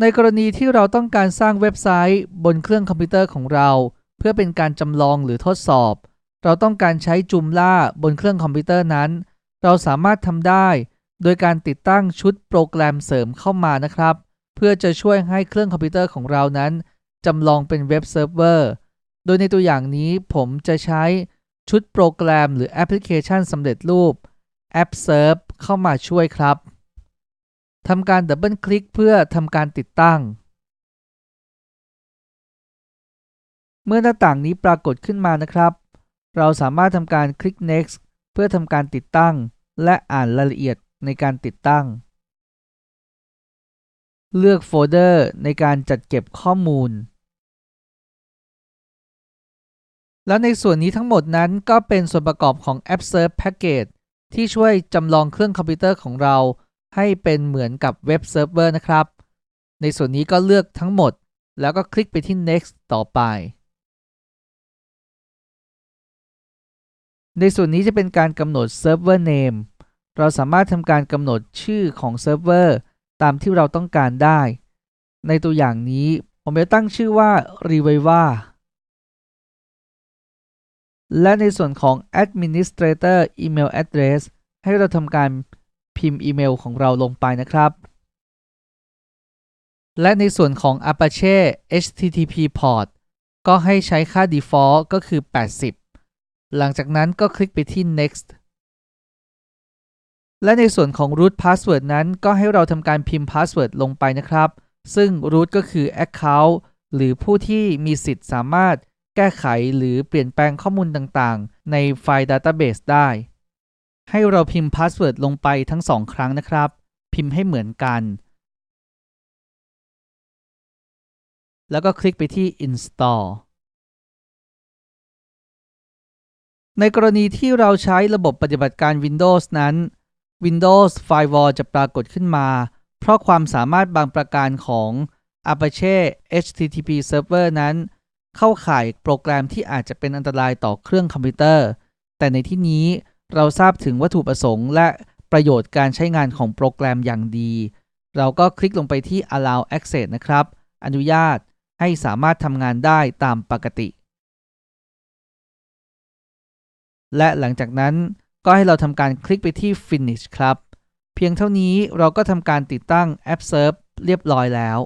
ในกรณีที่เราต้องการสร้างเว็บไซต์บนเครื่องคอมพิวเตอร์ของเรา เพื่อเป็นการจำลองหรือทดสอบ เราต้องการใช้จุมล่าบนเครื่องคอมพิวเตอร์นั้น เราสามารถทำได้ โดยการติดตั้งชุดโปรแกรมเสริมเข้ามานะครับ เพื่อจะช่วยให้เครื่องคอมพิวเตอร์ของเรานั้นจำลองเป็นเว็บเซิร์ฟเวอร์ โดยในตัวอย่างนี้ผมจะใช้ชุดโปรแกรมหรือแอปพลิเคชันสำเร็จรูป AppServe เข้ามาช่วยครับ ทำการดับเบิลคลิกเพื่อทำการติดตั้ง เมื่อหน้าต่างนี้ปรากฏขึ้นมานะครับ เราสามารถทำการคลิก next เพื่อทำการติดตั้ง และอ่านรายละเอียดในการติดตั้ง เลือกโฟลเดอร์ในการจัดเก็บข้อมูล แล้วในส่วนนี้ทั้งหมดนั้นก็เป็นส่วนประกอบของ AppServe Package ที่ช่วยจำลองเครื่องคอมพิวเตอร์ของเรา ให้เป็นเหมือนกับเว็บเซิร์ฟเวอร์นะครับ ในส่วนนี้ก็เลือกทั้งหมด แล้วก็คลิกไปที่ next ต่อไป ในส่วนนี้จะเป็นการกำหนด server name เราสามารถทำการกำหนดชื่อของเซิร์ฟเวอร์ตามที่เราต้องการได้ ในตัวอย่างนี้ผมจะตั้งชื่อว่า Reviva และในส่วนของ administrator email address ให้เราทำการ พิมพ์อีเมลของเราลงไปนะครับ และในส่วนของ Apache HTTP port ก็ให้ใช้ค่า default ก็คือ 80 หลังจากนั้นก็คลิกไปที่ next และในส่วนของ root password นั้นก็ให้เราทำการพิมพ์ password ลงไปนะครับ ซึ่ง root ก็คือ account หรือผู้ที่มีสิทธิ์สามารถแก้ไขหรือเปลี่ยนแปลงข้อมูลต่างๆ ในไฟล์ database ได้ ให้เราพิมพ์พาสเวิร์ดลงไปทั้งสองครั้งนะครับ พิมพ์ให้เหมือนกัน แล้วก็คลิกไปที่ install ในกรณีที่เราใช้ระบบปฏิบัติการ Windows นั้น Windows Firewall จะปรากฏขึ้นมา เพราะความสามารถบางประการของ Apache HTTP Server นั้น เข้าข่ายโปรแกรมที่อาจจะเป็นอันตรายต่อเครื่องคอมพิวเตอร์ แต่ในที่นี้ เราทราบถึงวัตถุประสงค์และประโยชน์การใช้งานของโปรแกรมอย่างดี เราก็คลิกลงไปที่ allow access นะครับ อนุญาตให้สามารถทำงานได้ตามปกติ และหลังจากนั้นก็ให้เราทำการคลิกไปที่ finish ครับ เพียงเท่านี้เราก็ทำการติดตั้ง AppServe เรียบร้อยแล้ว